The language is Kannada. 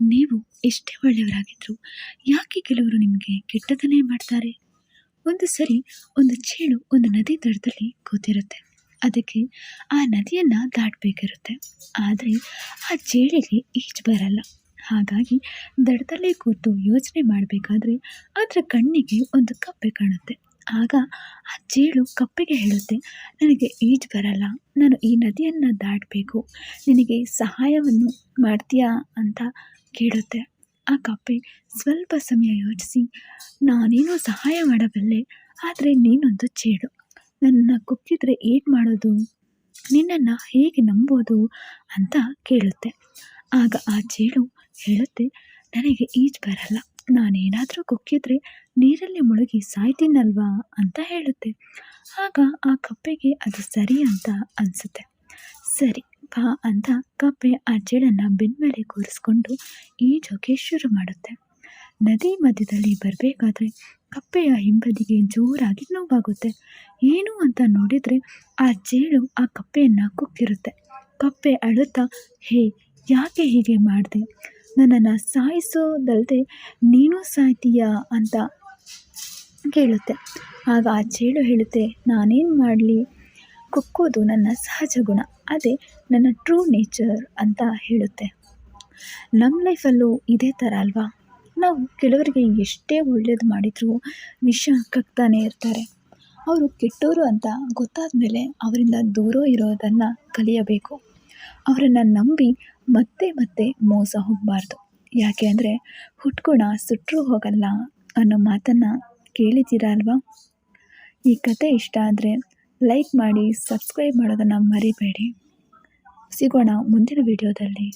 ನೀವು ಎಷ್ಟೇ ಒಳ್ಳೆಯವರಾಗಿದ್ದರೂ ಯಾಕೆ ಕೆಲವರು ನಿಮಗೆ ಕೆಟ್ಟದನ್ನೇ ಮಾಡ್ತಾರೆ? ಒಂದು ಸರಿ ಒಂದು ಚೇಳು ಒಂದು ನದಿ ದಡದಲ್ಲಿ ಕೂತಿರುತ್ತೆ. ಅದಕ್ಕೆ ಆ ನದಿಯನ್ನು ದಾಟಬೇಕಿರುತ್ತೆ. ಆದರೆ ಆ ಚೇಳಿಗೆ ಈಜು ಬರಲ್ಲ. ಹಾಗಾಗಿ ದಡದಲ್ಲೇ ಕೂತು ಯೋಚನೆ ಮಾಡಬೇಕಾದ್ರೆ ಅದರ ಕಣ್ಣಿಗೆ ಒಂದು ಕಪ್ಪೆ ಕಾಣುತ್ತೆ. ಆಗ ಆ ಚೇಳು ಕಪ್ಪೆಗೆ ಹೇಳುತ್ತೆ, ನನಗೆ ಈಜು ಬರಲ್ಲ. ನಾನು ಈ ನದಿಯನ್ನು ದಾಟಬೇಕು. ನಿನಗೆ ಸಹಾಯವನ್ನು ಮಾಡ್ತೀಯಾ? ಅಂತ ಕೇಳುತ್ತೆ. ಆ ಕಪ್ಪೆ, ಸ್ವಲ್ಪ ಸಮಯ ಯೋಚಿಸಿ. ನಾನೇನೋ ಸಹಾಯ ಮಾಡಬಲ್ಲೆ. ಆದರೆ ನೀನೊಂದು ಚೇಳು ನನ್ನ ಕುಕ್ಕಿದ್ರೆ ಏನು ಮಾಡೋದು? ನಿನ್ನನ್ನು ಹೇಗೆ ನಂಬೋದು? ಅಂತ ಕೇಳುತ್ತೆ. ಆಗ ಆ ಚೇಳು ಹೇಳುತ್ತೆ, ನನಗೆ ಈಜು ಬರಲ್ಲ. ನಾನೇನಾದರೂ ಕುಕ್ಕಿದ್ರೆ ನೀರಲ್ಲಿ ಮುಳುಗಿ ಸಾಯ್ತೀನಲ್ವಾ? ಅಂತ ಹೇಳುತ್ತೆ. ಆಗ ಆ ಕಪ್ಪೆಗೆ ಅದು ಸರಿ ಅಂತ ಅನಿಸುತ್ತೆ. ಸರಿ ಬಾ ಅಂತ ಕಪ್ಪೆ ಆ ಜೇಳನ್ನು ಬೆನ್ಮೇಲೆ ಕೂರಿಸ್ಕೊಂಡು ಈಜೋಕೆ ಶುರು ಮಾಡುತ್ತೆ. ನದಿ ಮಧ್ಯದಲ್ಲಿ ಬರಬೇಕಾದ್ರೆ ಕಪ್ಪೆಯ ಹಿಂಬದಿಗೆ ಜೋರಾಗಿ ನೋವಾಗುತ್ತೆ. ಏನು ಅಂತ ನೋಡಿದರೆ ಆ ಜೇಳು ಆ ಕಪ್ಪೆಯನ್ನು ಕುಕ್ಕಿರುತ್ತೆ. ಕಪ್ಪೆ ಅಳುತ್ತಾ, ಹೇ, ಯಾಕೆ ಹೀಗೆ ಮಾಡಿದೆ? ನನ್ನನ್ನು ಸಾಯಿಸೋದಲ್ಲದೆ ನೀನು ಸಾಯ್ತೀಯಾ? ಅಂತ ಕೇಳುತ್ತೆ. ಆಗ ಆ ಚೇಳು ಹೇಳುತ್ತೆ, ನಾನೇನು ಮಾಡಲಿ? ಕುಕ್ಕೋದು ನನ್ನ ಸಹಜ ಗುಣ. ಅದೇ ನನ್ನ ಟ್ರೂ ನೇಚರ್ ಅಂತ ಹೇಳುತ್ತೆ. ನಮ್ಮ ಲೈಫಲ್ಲೂ ಇದೇ ಥರ ಅಲ್ವಾ? ನಾವು ಕೆಲವರಿಗೆ ಎಷ್ಟೇ ಒಳ್ಳೇದು ಮಾಡಿದರೂ ವಿಷ ಕಕ್ತಾನೆ ಇರ್ತಾರೆ. ಅವರು ಕೆಟ್ಟೋರು ಅಂತ ಗೊತ್ತಾದ ಮೇಲೆ ಅವರಿಂದ ದೂರ ಇರೋದನ್ನು ಕಲಿಯಬೇಕು. ಅವರನ್ನು ನಂಬಿ ಮತ್ತೆ ಮತ್ತೆ ಮೋಸ ಹೋಗಬಾರ್ದು. ಯಾಕೆ ಅಂದರೆ ಹುಟ್ಕೋಣ ಸುಟ್ಟರೂ ಹೋಗಲ್ಲ ಅನ್ನೋ ಮಾತನ್ನು ಕೇಳಿದ್ದೀರಾ ಅಲ್ವಾ? ಈ ಕತೆ ಇಷ್ಟ ಆದರೆ ಲೈಕ್ ಮಾಡಿ ಸಬ್ಸ್ಕ್ರೈಬ್ ಮಾಡೋದನ್ನು ಮರಿಬೇಡಿ. ಸಿಗೋಣ ಮುಂದಿನ ವಿಡಿಯೋದಲ್ಲಿ